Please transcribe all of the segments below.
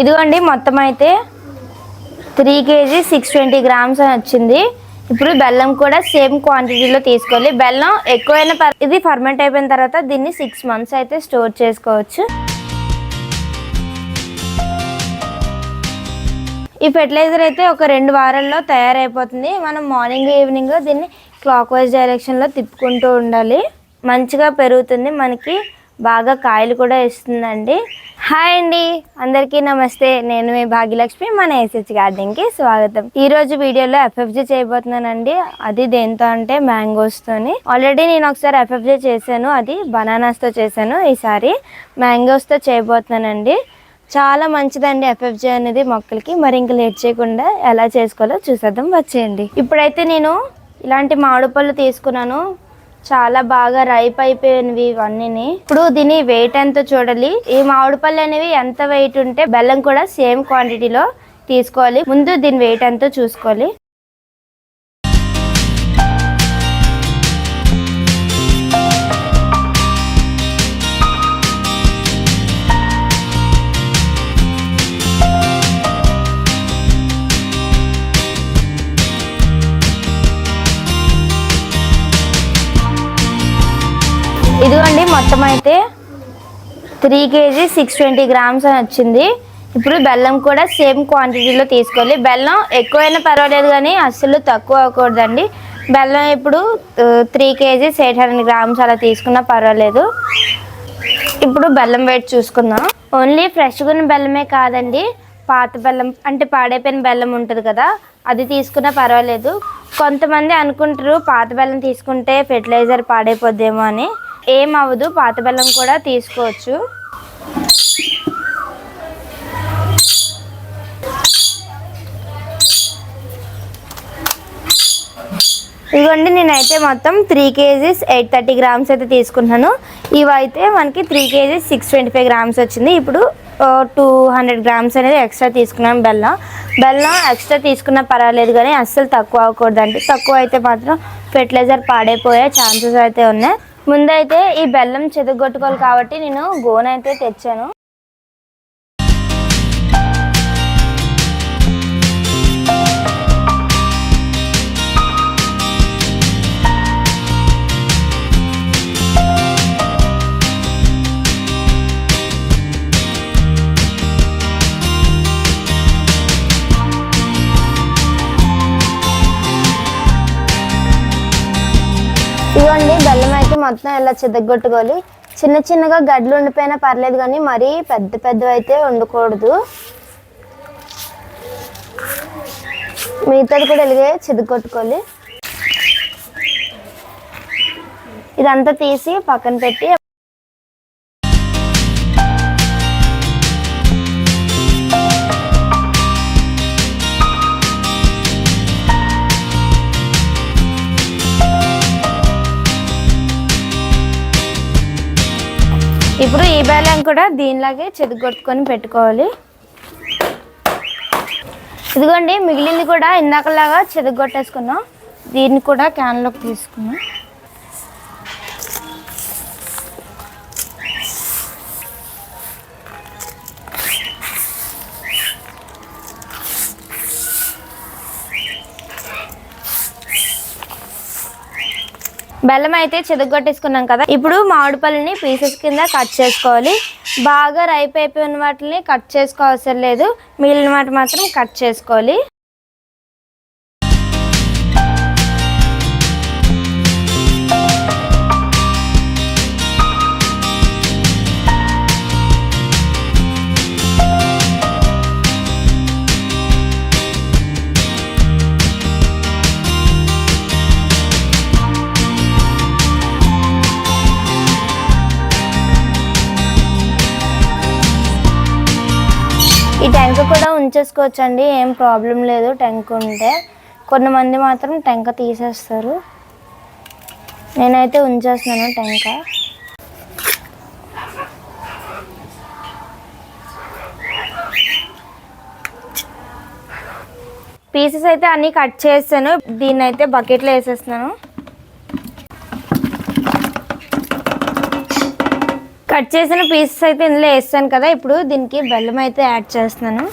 ఇదిగోండి మొత్తం అయితే three KG six twenty grams అని వచ్చింది. ఇప్పుడు బెల్లం కూడా సేమ్ క్వాంటిటీలో తీసుకోవాలి. బెల్లం ఎక్కువైనా ఇది ఫర్మెంట్ అయిపోయిన తర్వాత దీన్ని సిక్స్ మంత్స్ అయితే స్టోర్ చేసుకోవచ్చు. ఈ ఫెర్టిలైజర్ అయితే ఒక రెండు వారాల్లో తయారైపోతుంది. మనం మార్నింగ్ ఈవినింగ్ దీన్ని క్లాక్ వైజ్ డైరెక్షన్లో తిప్పుకుంటూ ఉండాలి. మంచిగా పెరుగుతుంది మనకి. బాగా కాయలు కూడా ఇస్తుందండి. హాయ్ అండి. అందరికీ నమస్తే. నేను మీ భాగ్యలక్ష్మి మన ఎస్హెచ్ గార్డెన్కి స్వాగతం. ఈ రోజు వీడియోలో ఎఫ్ఎఫ్జీ చేయబోతున్నానండి. అది దేంతో అంటే మ్యాంగోస్తోని. ఆల్రెడీ నేను ఒకసారి ఎఫ్ఎఫ్జీ చేశాను. అది బనానాస్తో చేశాను ఈసారి. మ్యాంగోస్తో చేయబోతున్నానండి. చాలా మంచిదండి ఎఫ్ఎఫ్జే అనేది మొక్కలకి. మరి ఇంకా లేట్ చేయకుండా ఎలా చేసుకోవాలో చూసేద్దాం. వచ్చేయండి. ఇప్పుడైతే నేను ఇలాంటి మామిడి పళ్ళు తీసుకున్నాను. చాలా బాగా రైప్ అయిపోయినవి ఇవన్నీ ఇప్పుడు దీని వెయిట్ ఎంత చూడాలి? ఈ మామిడి పళ్ళు అనేవి ఎంత వెయిట్ ఉంటే బెల్లం కూడా సేమ్ క్వాంటిటీలో తీసుకోవాలి. ముందు దీని వెయిట్ ఎంతో చూసుకోవాలి? మొత్తం అయితే three KG six twenty grams అని వచ్చింది. ఇప్పుడు బెల్లం కూడా సేమ్ క్వాంటిటీలో తీసుకోవాలి. బెల్లం ఎక్కువైనా పర్వాలేదు కానీ అస్సలు తక్కువ అవ్వకూడదండి. బెల్లం ఇప్పుడు three KGs eight hundred grams అలా తీసుకున్నా పర్వాలేదు. ఇప్పుడు బెల్లం వెయిట్ చూసుకుందాం. ఓన్లీ ఫ్రెష్గా ఉన్న బెల్లమే కాదండి. పాత బెల్లం అంటే పాడైపోయిన బెల్లం ఉంటుంది కదా అది తీసుకున్నా పర్వాలేదు. కొంతమంది అనుకుంటారు పాత బెల్లం తీసుకుంటే ఫెర్టిలైజర్ పాడైపోద్దేమో అని. ఏం అవ్వదు పాత బెల్లం కూడా తీసుకోవచ్చు. ఇదిగోండి నేనైతే మొత్తం three KGs eight thirty grams అయితే తీసుకుంటున్నాను. ఇవైతే మనకి three KGs six twenty five grams వచ్చింది. ఇప్పుడు టూ హండ్రెడ్ గ్రామ్స్ అనేది ఎక్స్ట్రా తీసుకున్నాం బెల్లం. బెల్లం ఎక్స్ట్రా తీసుకున్నా పర్వాలేదు కానీ అస్సలు తక్కువ అవ్వకూడదండి. తక్కువ అయితే మాత్రం ఫెర్టిలైజర్ పాడైపోయే ఛాన్సెస్ అయితే ఉన్నాయి. ముందైతే ఈ బెల్లం చెదగొట్టుకోవాలి కాబట్టి నేను గోనైతే తెచ్చాను. ఇవ్వండి బెల్లం అయితే మొత్తం ఇలా చిదగొట్టుకోవాలి చిన్న చిన్నగా గడ్డలు ఉండిపోయినా పర్లేదు కానీ మరీ పెద్ద పెద్దవి అయితే ఉండకూడదు. మిగతాది కూడా ఇలాగే చిదగొట్టుకోవాలి ఇదంతా తీసి పక్కన పెట్టి ఇప్పుడు ఈ బెల్లం కూడా దీనిలాగే చెదుగొట్టుకొని పెట్టుకోవాలి. ఇదిగోండి మిగిలింది కూడా ఇందాకలాగా చెదుగొట్టేసుకున్నాం దీన్ని కూడా క్యాన్లోకి తీసుకున్నాం. బెల్లం అయితే చెదగొట్టేసుకున్నాం కదా. ఇప్పుడు మామిడి పళ్ళని పీసెస్ కింద కట్ చేసుకోవాలి. బాగా రైప్ అయిపోయిన వాటిని కట్ చేసుకోవసరం లేదు. మిగిలిన వాటి మాత్రం కట్ చేసుకోవాలి. ఈ టెంక కూడా ఉంచేసుకోవచ్చండి ఏం ప్రాబ్లం లేదు. టెంక ఉంటే కొంతమంది మాత్రం టెంక తీసేస్తారు. నేనైతే ఉంచేస్తున్నాను టెంక. పీసెస్ అయితే అన్నీ కట్ చేస్తాను. దీన్ని అయితే బకెట్లో వేసేస్తున్నాను. కట్ చేసిన పీసెస్ అయితే ఇందులో వేస్తాను కదా. ఇప్పుడు దీనికి బెల్లం అయితే యాడ్ చేస్తున్నాను.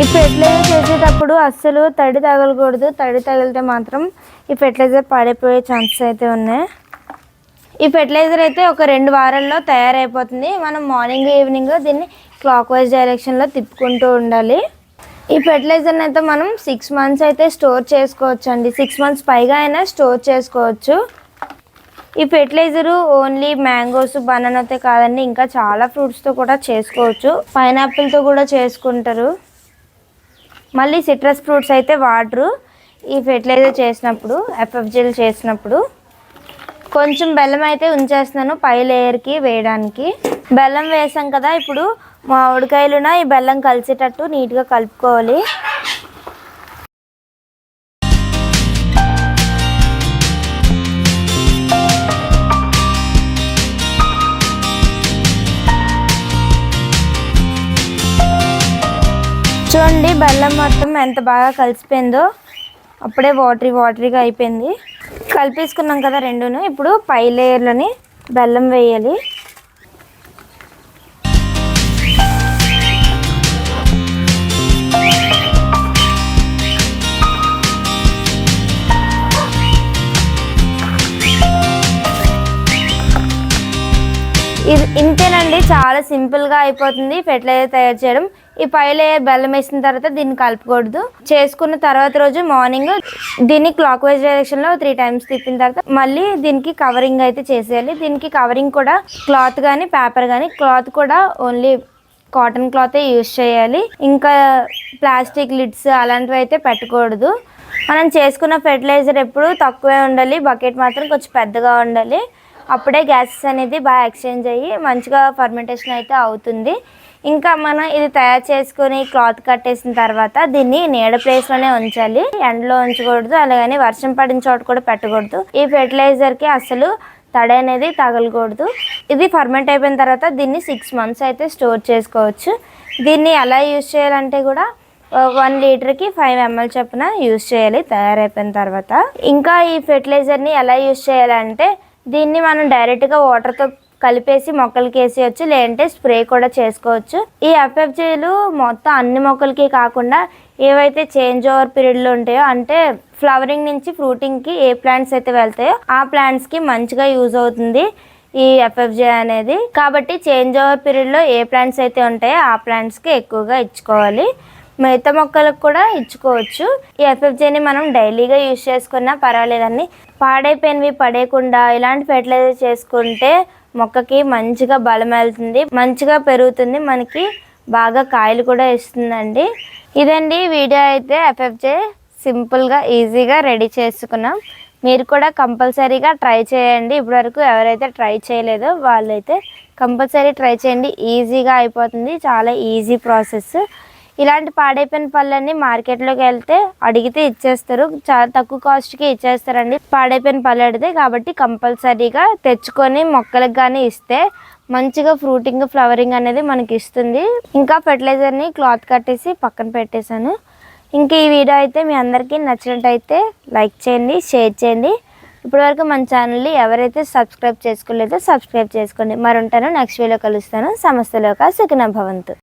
ఈ ఫెర్టిలైజర్ చేసేటప్పుడు అస్సలు తడి తగలకూడదు. తడి తగిలితే మాత్రం ఈ ఫెర్టిలైజర్ పాడైపోయే ఛాన్సెస్ అయితే ఉన్నాయి. ఈ ఫెర్టిలైజర్ అయితే ఒక రెండు వారాల్లో తయారైపోతుంది. మనం మార్నింగ్ ఈవినింగ్ దీన్ని క్లాక్ వైజ్ డైరెక్షన్లో తిప్పుకుంటూ ఉండాలి. ఈ ఫెర్టిలైజర్ని అయితే మనం సిక్స్ మంత్స్ అయితే స్టోర్ చేసుకోవచ్చు అండి సిక్స్ మంత్స్ పైగా అయినా స్టోర్ చేసుకోవచ్చు. ఈ ఫెర్టిలైజరు ఓన్లీ మ్యాంగోస్ బనానాతో కాదండి ఇంకా చాలా ఫ్రూట్స్తో కూడా చేసుకోవచ్చు. పైనాపిల్తో కూడా చేసుకుంటారు. మళ్ళీ సిట్రస్ ఫ్రూట్స్ అయితే వాడరు. ఈ ఫెర్టిలైజర్ చేసినప్పుడు ఎఫ్ఎఫ్జిల్ చేసినప్పుడు. కొంచెం బెల్లం అయితే ఉంచేస్తున్నాను పై లేయర్కి వేయడానికి. బెల్లం వేసాం కదా ఇప్పుడు మామిడికాయలున ఈ బెల్లం కలిసేటట్టు నీట్గా కలుపుకోవాలి. చూడండి బెల్లం మొత్తం ఎంత బాగా కలిసిపోయిందో. అప్పుడే వాటరీ వాటరీగా అయిపోయింది. కలిపేసుకున్నాం కదా రెండును ఇప్పుడు పై లేయర్లోని బెల్లం వేయాలి. చాలా సింపుల్గా అయిపోతుంది ఫెర్టిలైజర్ తయారు చేయడం. ఈ పై లేయర్ బెల్లం వేసిన తర్వాత దీన్ని కలపకూడదు. చేసుకున్న తర్వాత రోజు మార్నింగ్ దీన్ని క్లాక్ వైజ్ డైరెక్షన్లో త్రీ టైమ్స్ తిప్పిన తర్వాత మళ్ళీ దీనికి కవరింగ్ అయితే చేసేయాలి. దీనికి కవరింగ్ కూడా క్లాత్ కానీ పేపర్ కానీ క్లాత్ కూడా ఓన్లీ కాటన్ క్లాతే యూజ్ చేయాలి. ఇంకా ప్లాస్టిక్ లిడ్స్ అలాంటివి అయితే పెట్టకూడదు. మనం చేసుకున్న ఫెర్టిలైజర్ ఎప్పుడు తక్కువే ఉండాలి. బకెట్ మాత్రం కొంచెం పెద్దగా ఉండాలి. అప్పుడే గ్యాసెస్ అనేది బాగా ఎక్స్చేంజ్ అయ్యి మంచిగా ఫర్మెంటేషన్ అయితే అవుతుంది. ఇంకా మనం ఇది తయారు చేసుకుని క్లాత్ కట్టేసిన తర్వాత దీన్ని నీడ ప్లేస్లోనే ఉంచాలి. ఎండలో ఉంచకూడదు అలాగని వర్షం పడిన చోట కూడా పెట్టకూడదు. ఈ ఫెర్టిలైజర్కి అసలు తడి అనేది తగలకూడదు. ఇది ఫర్మెంట్ అయిపోయిన తర్వాత దీన్ని సిక్స్ మంత్స్ అయితే స్టోర్ చేసుకోవచ్చు. దీన్ని ఎలా యూజ్ చేయాలంటే కూడా వన్ లీటర్కి ఫైవ్ ఎంఎల్ చొప్పున యూజ్ చేయాలి తయారైపోయిన తర్వాత. ఇంకా ఈ ఫెర్టిలైజర్ని ఎలా యూజ్ చేయాలంటే దీన్ని మనం డైరెక్ట్గా వాటర్తో కలిపేసి మొక్కలకి వేసేయచ్చు లేదంటే స్ప్రే కూడా చేసుకోవచ్చు. ఈ ఎఫ్ఎఫ్జీలు మొత్తం అన్ని మొక్కలకి కాకుండా ఏవైతే చేంజ్ ఓవర్ పీరియడ్లో ఉంటాయో అంటే ఫ్లవరింగ్ నుంచి ఫ్రూటింగ్కి ఏ ప్లాంట్స్ అయితే వెళ్తాయో ఆ ప్లాంట్స్కి మంచిగా యూజ్ అవుతుంది ఈ ఎఫ్ఎఫ్జే అనేది. కాబట్టి చేంజ్ ఓవర్ పీరియడ్లో ఏ ప్లాంట్స్ అయితే ఉంటాయో ఆ ప్లాంట్స్కి ఎక్కువగా ఇచ్చుకోవాలి. మిగతా మొక్కలకు కూడా ఇచ్చుకోవచ్చు. ఈ ఎఫ్ఎఫ్జేని మనం డైలీగా యూజ్ చేసుకున్నా పర్వాలేదండి. పాడైపోయినవి పడేయకుండా ఇలాంటి ఫెర్టిలైజర్ చేసుకుంటే మొక్కకి మంచిగా బలం వెళ్తుంది మంచిగా పెరుగుతుంది మనకి బాగా కాయలు కూడా ఇస్తుందండి. ఇదండి వీడియో అయితే ఎఫ్ఎఫ్జే సింపుల్గా ఈజీగా రెడీ చేసుకున్నాం. మీరు కూడా కంపల్సరీగా ట్రై చేయండి. ఇప్పటివరకు ఎవరైతే ట్రై చేయలేదో వాళ్ళైతే కంపల్సరీ ట్రై చేయండి. ఈజీగా అయిపోతుంది. చాలా ఈజీ ప్రాసెస్. ఇలాంటి పాడైపోయిన పళ్ళన్నీ మార్కెట్లోకి వెళ్తే అడిగితే ఇచ్చేస్తారు. చాలా తక్కువ కాస్ట్కి ఇచ్చేస్తారండి. పాడైపోయిన పళ్ళు అడితే కాబట్టి కంపల్సరీగా తెచ్చుకొని మొక్కలకు కానీ ఇస్తే మంచిగా ఫ్రూటింగ్ ఫ్లవరింగ్ అనేది మనకి ఇస్తుంది. ఇంకా ఫెర్టిలైజర్ని క్లాత్ కట్టేసి పక్కన పెట్టేశాను. ఇంకా ఈ వీడియో అయితే మీ అందరికీ నచ్చినట్టయితే లైక్ చేయండి షేర్ చేయండి. ఇప్పటివరకు మన ఛానల్ని ఎవరైతే సబ్స్క్రైబ్ చేసుకోలేదో సబ్స్క్రైబ్ చేసుకోండి. మరి ఉంటాను నెక్స్ట్ వీడియో కలుస్తాను. సమస్తలోక సుఖిన భవంతు.